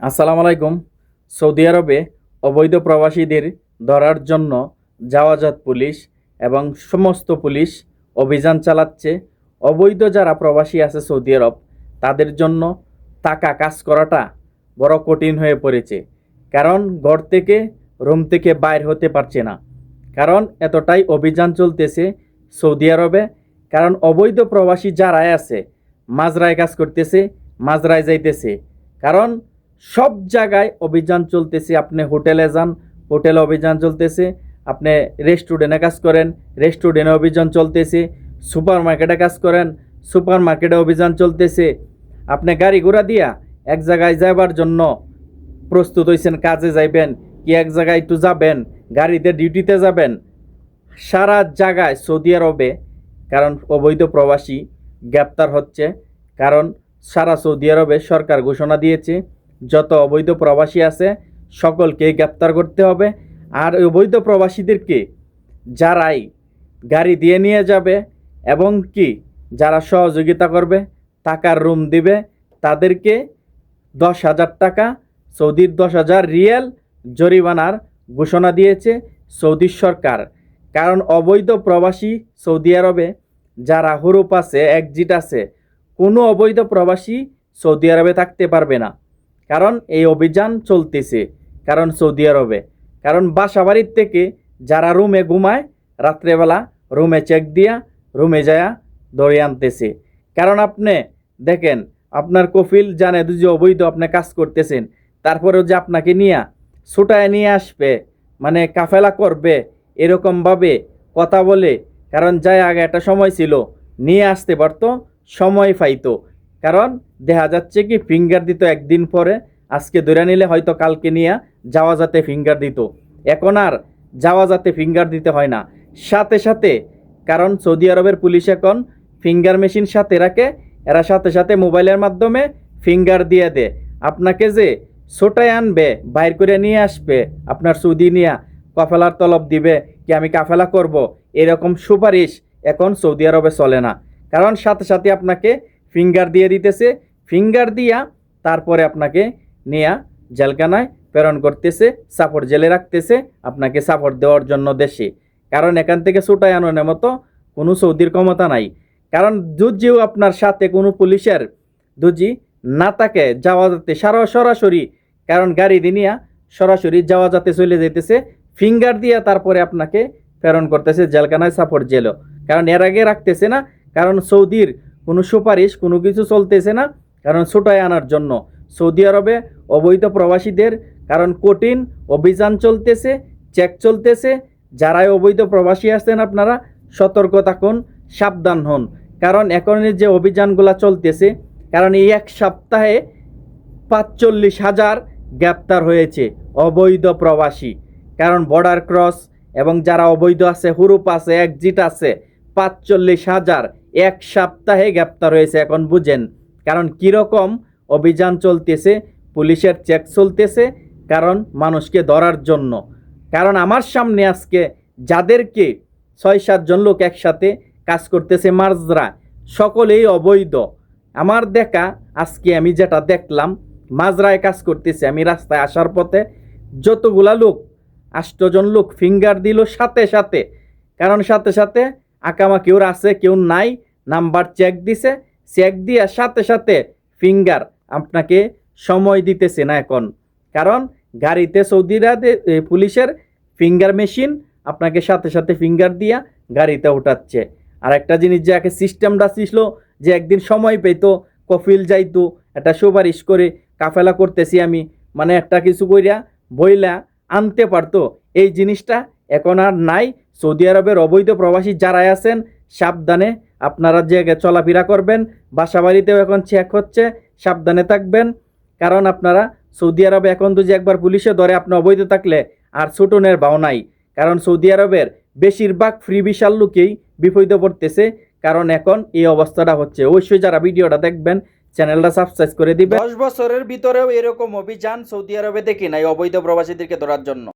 আসসালামু আলাইকুম। সৌদি আরবে অবৈধ প্রবাসীদের ধরার জন্য জাওয়াজাত পুলিশ এবং সমস্ত পুলিশ অভিযান চালাচ্ছে। অবৈধ যারা প্রবাসী আছে সৌদি আরব, তাদের জন্য টাকা কাজ করাটা বড় কঠিন হয়ে পড়েছে। কারণ ঘর থেকে, রুম থেকে বাইর হতে পারছে না। কারণ এতটাই অভিযান চলতেছে সৌদি আরবে। কারণ অবৈধ প্রবাসী যারাই আছে মাজরায় কাজ করতেছে মাজরায় যাইতেছে। কারণ সব জায়গায় অভিযান চলতেছে, আপনি হোটেলে যান, হোটেলে অভিযান চলতেছে, আপনি রেস্টুরেন্টে কাজ করেন রেস্টুরেন্টে অভিযান চলতেছে সুপার মার্কেটে কাজ করেন সুপার মার্কেটে অভিযান চলতেছে। আপনি গাড়ি ঘোড়া দিয়া এক জায়গায় যাবার জন্য প্রস্তুত হয়েছেন কাজে যাইবেন, কি এক জায়গায় একটু যাবেন, গাড়িতে ডিউটিতে যাবেন। সারা জায়গায় সৌদি আরবে, কারণ অবৈধ প্রবাসী গ্রেপ্তার হচ্ছে, কারণ সারা সৌদি আরবে সরকার ঘোষণা দিয়েছে যত অবৈধ প্রবাসী আছে, সকলকে গ্রেপ্তার করতে হবে। আর অবৈধ প্রবাসীদেরকে যারাই গাড়ি দিয়ে নিয়ে যাবে এবং কি যারা সহযোগিতা করবে, টাকার রুম দিবে, তাদেরকে দশ হাজার টাকা, সৌদির দশ হাজার রিয়েল জরিমানার ঘোষণা দিয়েছে সৌদি সরকার। কারণ অবৈধ প্রবাসী সৌদি আরবে, যারা হুরুপ আছে, একজিট আছে, কোনো অবৈধ প্রবাসী সৌদি আরবে থাকতে পারবে না। কারণ এই অভিযান চলতেছে, কারণ সৌদি আরবে। কারণ বাসা বাড়ির থেকে যারা রুমে ঘুমায়, রাত্রেবেলা রুমে চেক দিয়া, রুমে যায়া ধরে আনতেছে। কারণ আপনি দেখেন, আপনার কফিল জানে যে অবৈধ আপনি কাজ করতেছেন, তারপরেও যে আপনাকে নিয়ে, ছুটায় নিয়ে আসবে মানে কাফেলা করবে, এরকমভাবে কথা বলে, কারণ যাই আগে একটা সময় ছিল, নিয়ে আসতে পারতো, সময় পাইতো। কারণ দেখা যাচ্ছে কি ফিঙ্গার দিত একদিন পরে, আজকে ধরে নিলে হয়তো কালকে নিয়ে যাওয়া যাতে ফিঙ্গার দিত। এখন আর যাওয়া যাতে ফিঙ্গার দিতে হয় না। সাথে সাথে, কারণ সৌদি আরবের পুলিশ এখন ফিঙ্গার মেশিন সাথে রাখে, এরা সাথে সাথে মোবাইলের মাধ্যমে ফিঙ্গার দিয়ে দেয়। আপনাকে যে ছোটায় আনবে, বাইর করে নিয়ে আসবে, আপনার সৌদি নিয়ে কাফেলার তলব দিবে, কি আমি কাফেলা করব, এরকম সুপারিশ এখন সৌদি আরবে চলে না। কারণ সাথে সাথে আপনাকে ফিঙ্গার দিয়ে দিতেছে ফিঙ্গার দিয়া তারপরে আপনাকে নেয়া জেলখানায় প্রেরণ করতেছে, সাপোর্ট জেলে রাখতেছে, আপনাকে সাপোর্ট দেওয়ার জন্য দেশে। কারণ এখান থেকে ছুটায় আনানোর মতো কোনো সৌদির ক্ষমতা নাই। কারণ দুজিও আপনার সাথে কোনো পুলিশের দুজি না থাকে, যাওয়া যাতে সারা সরাসরি, কারণ গাড়ি দিনিয়া সরাসরি যাওয়া যাতে চলে যেতেছে ফিঙ্গার দিয়া তারপরে আপনাকে প্রেরণ করতেছে জেলখানায় সাপোর্ট জেলও। কারণ এর আগে রাখতেছে না, কারণ সৌদির কোনো সুপারিশ, কোনো কিছু চলতেছে না কারণ ছোটায় আনার জন্য। সৌদি আরবে অবৈধ প্রবাসীদের, কারণ কঠিন অভিযান চলতেছে, চেক চলতেছে, যারাই অবৈধ প্রবাসী আছেন আপনারা, সতর্ক থাকুন, সাবধান হন। কারণ এখন যে অভিযানগুলো চলতেছে, কারণ এই এক সপ্তাহে পাঁচচল্লিশ হাজার গ্রেপ্তার হয়েছে অবৈধ প্রবাসী। কারণ বর্ডার ক্রস এবং যারা অবৈধ আছে, হুরুপ আছে, একজিট আছে, পাঁচচল্লিশ হাজার এক সপ্তাহে গ্রেপ্তার হয়েছে এখন বুঝেন। কারণ কীরকম অভিযান চলতেছে, পুলিশের চেক চলতেছে, কারণ মানুষকে ধরার জন্য। কারণ আমার সামনে আজকে যাদেরকে ছয় সাতজন লোক একসাথে কাজ করতেছে মার্জরা, সকলেই অবৈধ। আমার দেখা, আজকে আমি যেটা দেখলাম মাজরায় কাজ করতেছে, আমি রাস্তায় আসার পথে যতগুলা লোক আষ্টজন লোক ফিঙ্গার দিল সাথে সাথে। কারণ সাথে সাথে আকামা কেউ আছে, কেউ নাই, নাম্বার চেক দিছে চেক দিয়া সাথে সাথে ফিঙ্গার আপনাকে সময় দিতেছে না এখন। কারণ গাড়িতে সৌদিরা পুলিশের ফিঙ্গার মেশিন আপনাকে সাথে সাথে ফিঙ্গার দিয়া গাড়িতে উঠাচ্ছে। আর একটা জিনিস যে একে সিস্টেমটা ছিল যে একদিন সময় পেতো কফিল যাইতো, একটা সুপারিশ করে কাফেলা করতেছি আমি মানে একটা কিছু কইরা বইলা আনতে পারতো। এই জিনিসটা এখন আর নাই। সৌদি আরবের অবৈধ প্রবাসী যারাই আছেন, সাবধানে আপনারা যে চলাফেরা করবেন বাসা বাড়িতেও এখন চেক হচ্ছে, সাবধানে থাকবেন। কারণ আপনারা সৌদি আরবে এখন যদি একবার পুলিশে ধরে, আপনি অবৈধ থাকলে আর ছুটনের ভাও নাই। কারণ সৌদি আরবের বেশিরভাগ ফ্রি বিশাল লোকেই বিপদে পড়তেছে। কারণ এখন এই অবস্থাটা হচ্ছে। অবশ্যই যারা ভিডিওটা দেখবেন, চ্যানেলটা সাবস্ক্রাইব করে দিবেন। দশ বছরের ভিতরেও এরকম অভিযান সৌদি আরবে দেখি নাই অবৈধ প্রবাসীদেরকে ধরার জন্য।